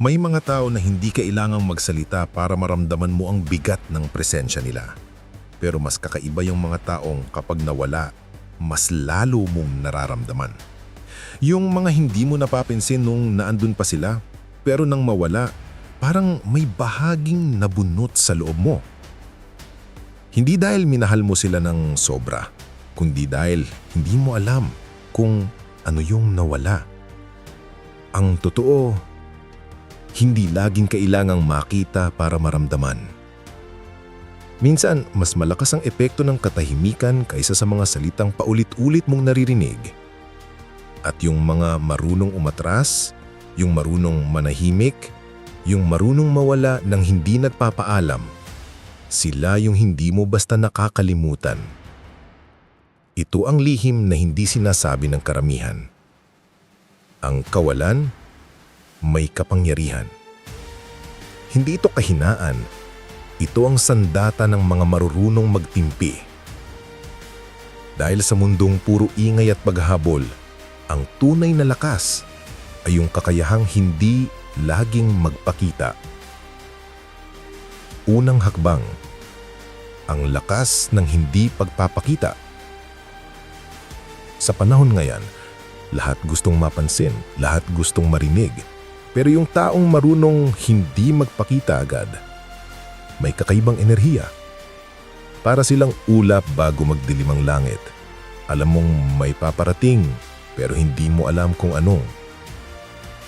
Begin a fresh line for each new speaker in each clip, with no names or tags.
May mga tao na hindi kailangang magsalita para maramdaman mo ang bigat ng presensya nila. Pero mas kakaiba yung mga taong kapag nawala, mas lalo mong nararamdaman. Yung mga hindi mo napapansin nung naandun pa sila, pero nang mawala, parang may bahaging nabunot sa loob mo. Hindi dahil minahal mo sila ng sobra, kundi dahil hindi mo alam kung ano yung nawala. Ang totoo, hindi laging kailangang makita para maramdaman. Minsan, mas malakas ang epekto ng katahimikan kaysa sa mga salitang paulit-ulit mong naririnig. At yung mga marunong umatras, yung marunong manahimik, yung marunong mawala ng hindi nagpapaalam, sila yung hindi mo basta nakakalimutan. Ito ang lihim na hindi sinasabi ng karamihan. Ang kawalan, may kapangyarihan. Hindi ito kahinaan, ito ang sandata ng mga marurunong magtimpi. Dahil sa mundong puro ingay at paghahabol, ang tunay na lakas ay yung kakayahang hindi laging magpakita. Unang hakbang, ang lakas ng hindi pagpapakita. Sa panahon ngayon, lahat gustong mapansin, lahat gustong marinig. Pero yung taong marunong hindi magpakita agad, may kakaibang enerhiya. Para silang ulap bago magdilim ang langit. Alam mong may paparating, pero hindi mo alam kung ano.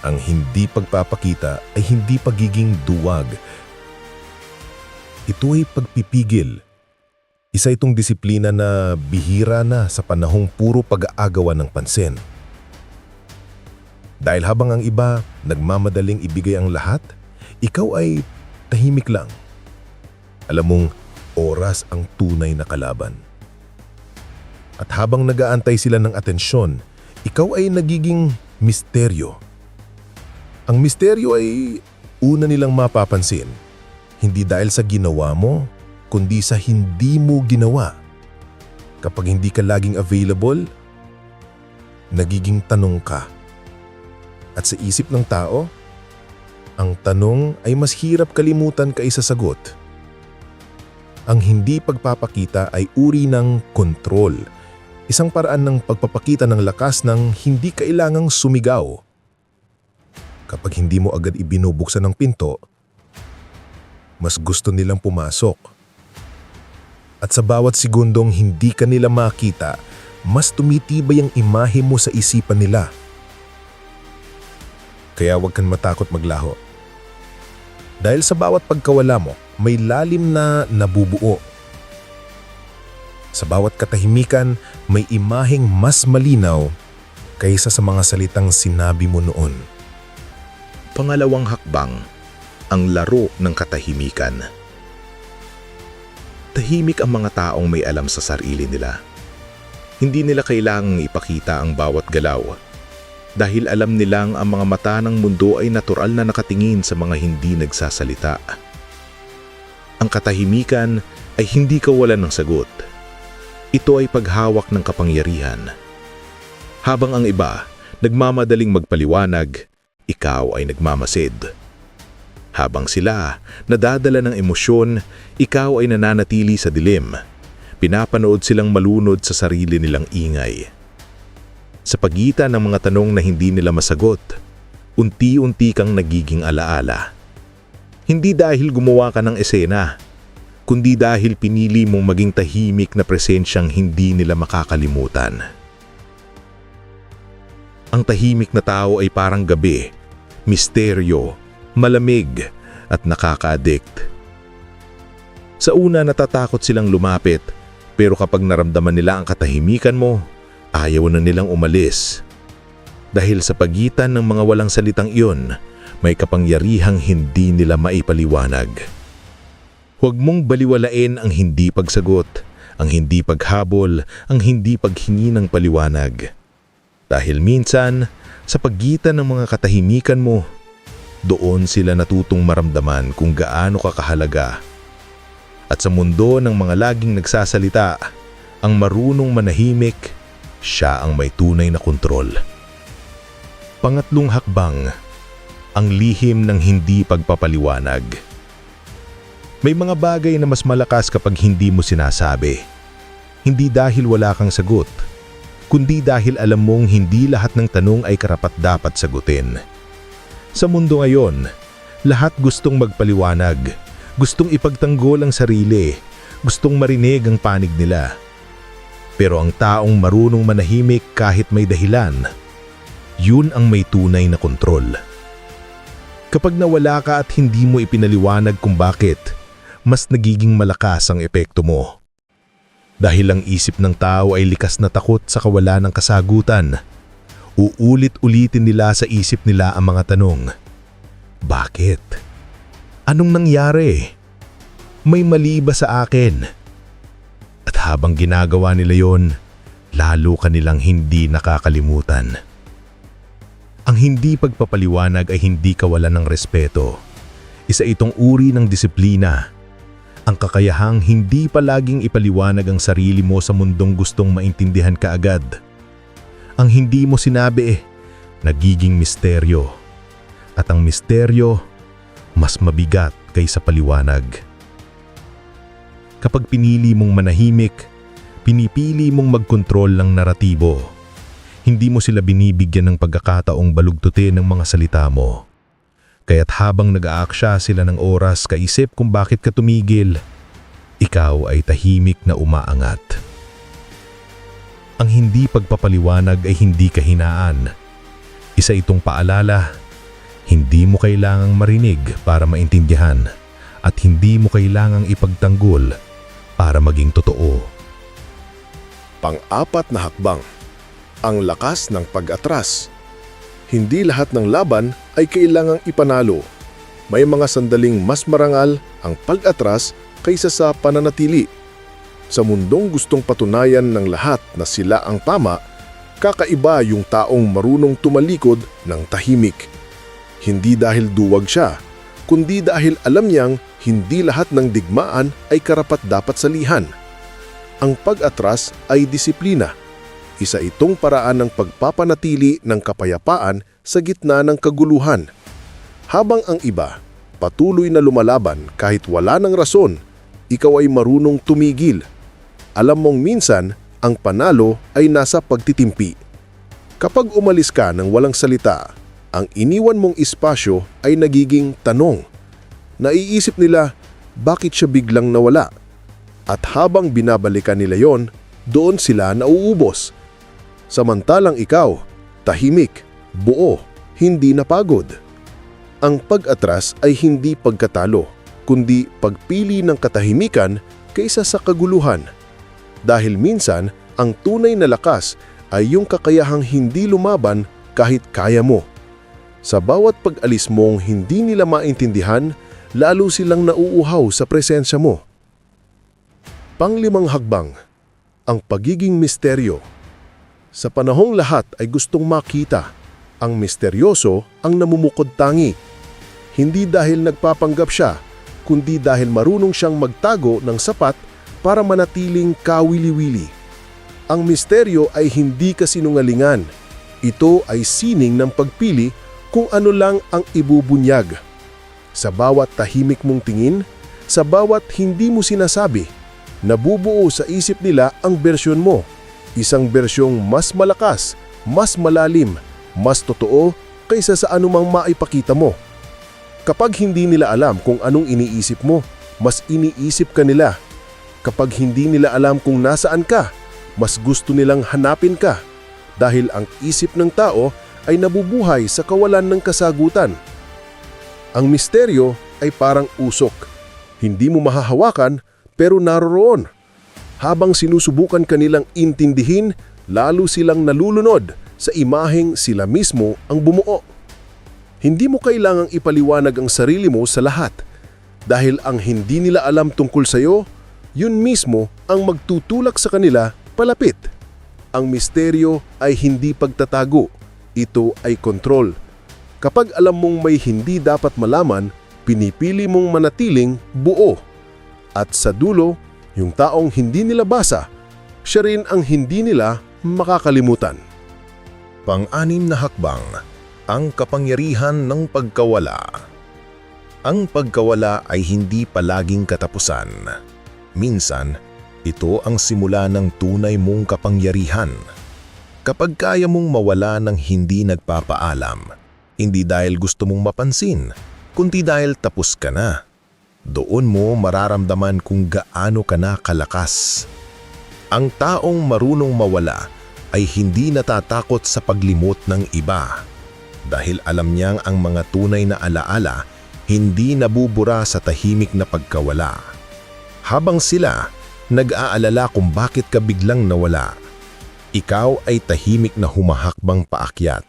Ang hindi pagpapakita ay hindi pagiging duwag. Ito ay pagpipigil. Isa itong disiplina na bihira na sa panahong puro pag-aagawan ng pansin. Dahil habang ang iba nagmamadaling ibigay ang lahat, ikaw ay tahimik lang. Alam mong oras ang tunay na kalaban. At habang nagaantay sila ng atensyon, ikaw ay nagiging misteryo. Ang misteryo ay una nilang mapapansin, hindi dahil sa ginawa mo, kundi sa hindi mo ginawa. Kapag hindi ka laging available, nagiging tanong ka. At sa isip ng tao, ang tanong ay mas hirap kalimutan kaysa sagot. Ang hindi pagpapakita ay uri ng kontrol, isang paraan ng pagpapakita ng lakas ng hindi kailangang sumigaw. Kapag hindi mo agad ibinubuksan ng pinto, mas gusto nilang pumasok. At sa bawat segundong hindi ka nila makita, mas tumitibay ang imahe mo sa isipan nila. Kaya huwag kang matakot maglaho. Dahil sa bawat pagkawala mo, may lalim na nabubuo. Sa bawat katahimikan, may imaheng mas malinaw kaysa sa mga salitang sinabi mo noon.
Pangalawang hakbang, ang laro ng katahimikan. Tahimik ang mga taong may alam sa sarili nila. Hindi nila kailangang ipakita ang bawat galaw dahil alam nilang ang mga mata ng mundo ay natural na nakatingin sa mga hindi nagsasalita. Ang katahimikan ay hindi kawalan ng sagot. Ito ay paghawak ng kapangyarihan. Habang ang iba nagmamadaling magpaliwanag, ikaw ay nagmamasid. Habang sila nadadala ng emosyon, ikaw ay nananatili sa dilim. Pinapanood silang malunod sa sarili nilang ingay. Sa pagitan ng mga tanong na hindi nila masagot, unti-unti kang nagiging alaala. Hindi dahil gumawa ka ng esena, kundi dahil pinili mong maging tahimik na presensyang hindi nila makakalimutan. Ang tahimik na tao ay parang gabi, misteryo, malamig at nakaka-addict. Sa una natatakot silang lumapit pero kapag naramdaman nila ang katahimikan mo, ayaw na nilang umalis. Dahil sa pagitan ng mga walang salitang iyon, may kapangyarihang hindi nila maipaliwanag. Huwag mong baliwalain ang hindi pagsagot, ang hindi paghabol, ang hindi paghingi ng paliwanag. Dahil minsan, sa pagitan ng mga katahimikan mo, doon sila natutong maramdaman kung gaano ka kahalaga. At sa mundo ng mga laging nagsasalita, ang marunong manahimik, siya ang may tunay na kontrol. Pangatlong hakbang, ang lihim ng hindi pagpapaliwanag. May mga bagay na mas malakas kapag hindi mo sinasabi. Hindi dahil wala kang sagot, kundi dahil alam mong hindi lahat ng tanong ay karapat-dapat sagutin. Sa mundo ngayon, lahat gustong magpaliwanag, gustong ipagtanggol ang sarili, gustong marinig ang panig nila. Pero ang taong marunong manahimik kahit may dahilan, yun ang may tunay na kontrol. Kapag nawala ka at hindi mo ipinaliwanag kung bakit, mas nagiging malakas ang epekto mo. Dahil ang isip ng tao ay likas na takot sa kawalan ng kasagutan, uulit-ulitin nila sa isip nila ang mga tanong. Bakit? Anong nangyari? May mali ba sa akin? At habang ginagawa nila yon, lalo kanilang hindi nakakalimutan. Ang hindi pagpapaliwanag ay hindi kawalan ng respeto. Isa itong uri ng disiplina. Ang kakayahang hindi palaging ipaliwanag ang sarili mo sa mundong gustong maintindihan ka agad. Ang hindi mo sinabi, nagiging misteryo. At ang misteryo, mas mabigat kaysa paliwanag. Kapag pinili mong manahimik, pinipili mong magkontrol ng naratibo. Hindi mo sila binibigyan ng pagkakataong balugtutin ng mga salita mo. Kaya't habang nag-aaksya sila ng oras kaisip kung bakit ka tumigil, ikaw ay tahimik na umaangat. Ang hindi pagpapaliwanag ay hindi kahinaan. Isa itong paalala, hindi mo kailangang marinig para maintindihan at hindi mo kailangang ipagtanggol para maging totoo.
Pang-apat na hakbang, ang lakas ng pag-atras. Hindi lahat ng laban ay kailangang ipanalo. May mga sandaling mas marangal ang pag-atras kaysa sa pananatili. Sa mundong gustong patunayan ng lahat na sila ang tama, kakaiba yung taong marunong tumalikod ng tahimik. Hindi dahil duwag siya, kundi dahil alam niyang hindi lahat ng digmaan ay karapat-dapat salihan. Ang pag-atras ay disiplina. Isa itong paraan ng pagpapanatili ng kapayapaan sa gitna ng kaguluhan. Habang ang iba, patuloy na lumalaban kahit wala ng rason, ikaw ay marunong tumigil. Alam mong minsan, ang panalo ay nasa pagtitimpi. Kapag umalis ka ng walang salita, ang iniwan mong espasyo ay nagiging tanong. Naiisip nila, bakit siya biglang nawala? At habang binabalikan nila yon, doon sila nauubos. Samantalang ikaw, tahimik, buo, hindi napagod. Ang pag-atras ay hindi pagkatalo, kundi pagpili ng katahimikan kaysa sa kaguluhan. Dahil minsan, ang tunay na lakas ay yung kakayahang hindi lumaban kahit kaya mo. Sa bawat pag-alis mong hindi nila maintindihan, lalo silang nauuhaw sa presensya mo. Panglimang hagbang, ang pagiging misteryo. Sa panahong lahat ay gustong makita, ang misteryoso ang namumukod tangi. Hindi dahil nagpapanggap siya, kundi dahil marunong siyang magtago ng sapat para manatiling kawili-wili. Ang misteryo ay hindi kasinungalingan. Ito ay sining ng pagpili kung ano lang ang ibubunyag. Sa bawat tahimik mong tingin, sa bawat hindi mo sinasabi, nabubuo sa isip nila ang bersyon mo. Isang bersyong mas malakas, mas malalim, mas totoo kaysa sa anumang maipakita mo. Kapag hindi nila alam kung anong iniisip mo, mas iniisip ka nila. Kapag hindi nila alam kung nasaan ka, mas gusto nilang hanapin ka dahil ang isip ng tao ay nabubuhay sa kawalan ng kasagutan. Ang misteryo ay parang usok. Hindi mo mahahawakan pero naroroon. Habang sinusubukan kanilang intindihin, lalo silang nalulunod sa imaheng sila mismo ang bumuo. Hindi mo kailangang ipaliwanag ang sarili mo sa lahat dahil ang hindi nila alam tungkol sa iyo, yun mismo ang magtutulak sa kanila palapit. Ang misteryo ay hindi pagtatago, ito ay kontrol. Kapag alam mong may hindi dapat malaman, pinipili mong manatiling buo. At sa dulo, yung taong hindi nila basa, siya rin ang hindi nila makakalimutan. Pang-anim na hakbang, Ang kapangyarihan ng pagkawala Ang pagkawala ay hindi palaging katapusan. Minsan, ito ang simula ng tunay mong kapangyarihan. Kapag kaya mong mawala ng hindi nagpapaalam, hindi dahil gusto mong mapansin, kundi dahil tapos ka na. Doon mo mararamdaman kung gaano ka na kalakas. Ang taong marunong mawala ay hindi natatakot sa paglimot ng iba. Dahil alam niyang ang mga tunay na alaala hindi nabubura sa tahimik na pagkawala. Habang sila, nag-aalala kung bakit ka biglang nawala. Ikaw ay tahimik na humahakbang paakyat.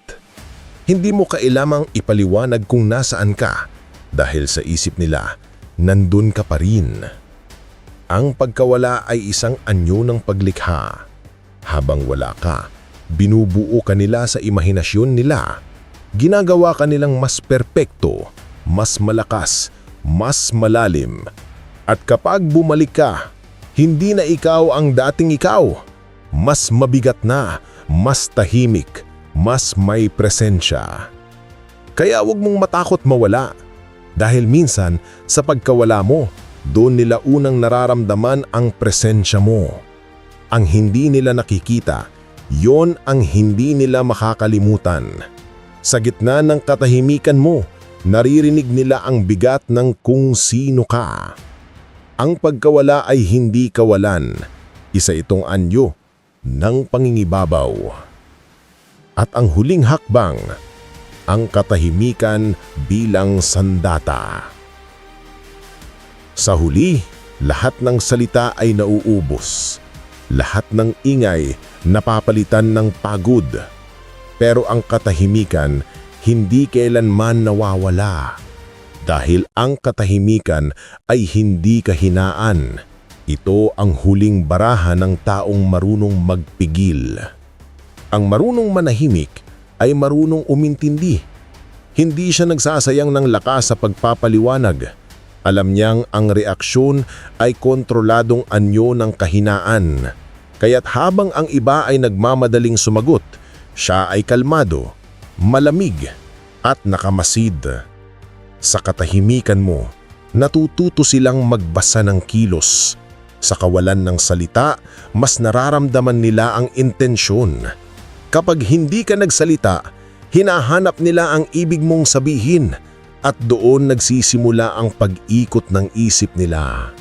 Hindi mo kailamang ipaliwanag kung nasaan ka dahil sa isip nila, nandun ka pa rin. Ang pagkawala ay isang anyo ng paglikha. Habang wala ka, binubuo ka nila sa imahinasyon nila. Ginagawa ka nilang mas perpekto, mas malakas, mas malalim. At kapag bumalik ka, hindi na ikaw ang dating ikaw. Mas mabigat na, mas tahimik, mas may presensya. Kaya huwag mong matakot mawala. Dahil minsan, sa pagkawala mo, doon nila unang nararamdaman ang presensya mo. Ang hindi nila nakikita, yon ang hindi nila makakalimutan. Sa gitna ng katahimikan mo, naririnig nila ang bigat ng kung sino ka. Ang pagkawala ay hindi kawalan. Isa itong anyo ng pangingibabaw. At ang huling hakbang, ang katahimikan bilang sandata. Sa huli, lahat ng salita ay nauubos. Lahat ng ingay napapalitan ng pagod. Pero ang katahimikan hindi kailanman nawawala. Dahil ang katahimikan ay hindi kahinaan. Ito ang huling baraha ng taong marunong magpigil. Ang marunong manahimik ay marunong umintindi. Hindi siya nagsasayang ng lakas sa pagpapaliwanag. Alam niyang ang reaksyon ay kontroladong anyo ng kahinaan. Kaya't habang ang iba ay nagmamadaling sumagot, siya ay kalmado, malamig at nakamasid. Sa katahimikan mo, natututo silang magbasa ng kilos. Sa kawalan ng salita, mas nararamdaman nila ang intensyon. Kapag hindi ka nagsalita, hinahanap nila ang ibig mong sabihin at doon nagsisimula ang pag-ikot ng isip nila.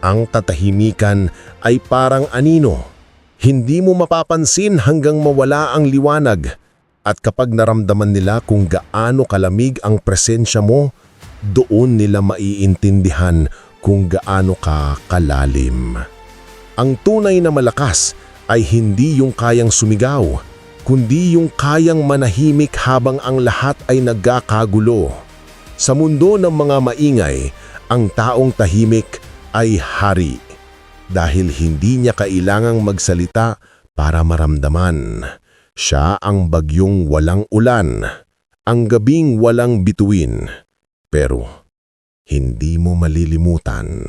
Ang tatahimikan ay parang anino. Hindi mo mapapansin hanggang mawala ang liwanag at kapag naramdaman nila kung gaano kalamig ang presensya mo, doon nila maiintindihan kung gaano ka kalalim. Ang tunay na malakas ay hindi yung kayang sumigaw, kundi yung kayang manahimik habang ang lahat ay nagkakagulo. Sa mundo ng mga maingay, ang taong tahimik ay hari dahil hindi niya kailangang magsalita para maramdaman. Siya ang bagyong walang ulan, ang gabing walang bituin, pero hindi mo malilimutan.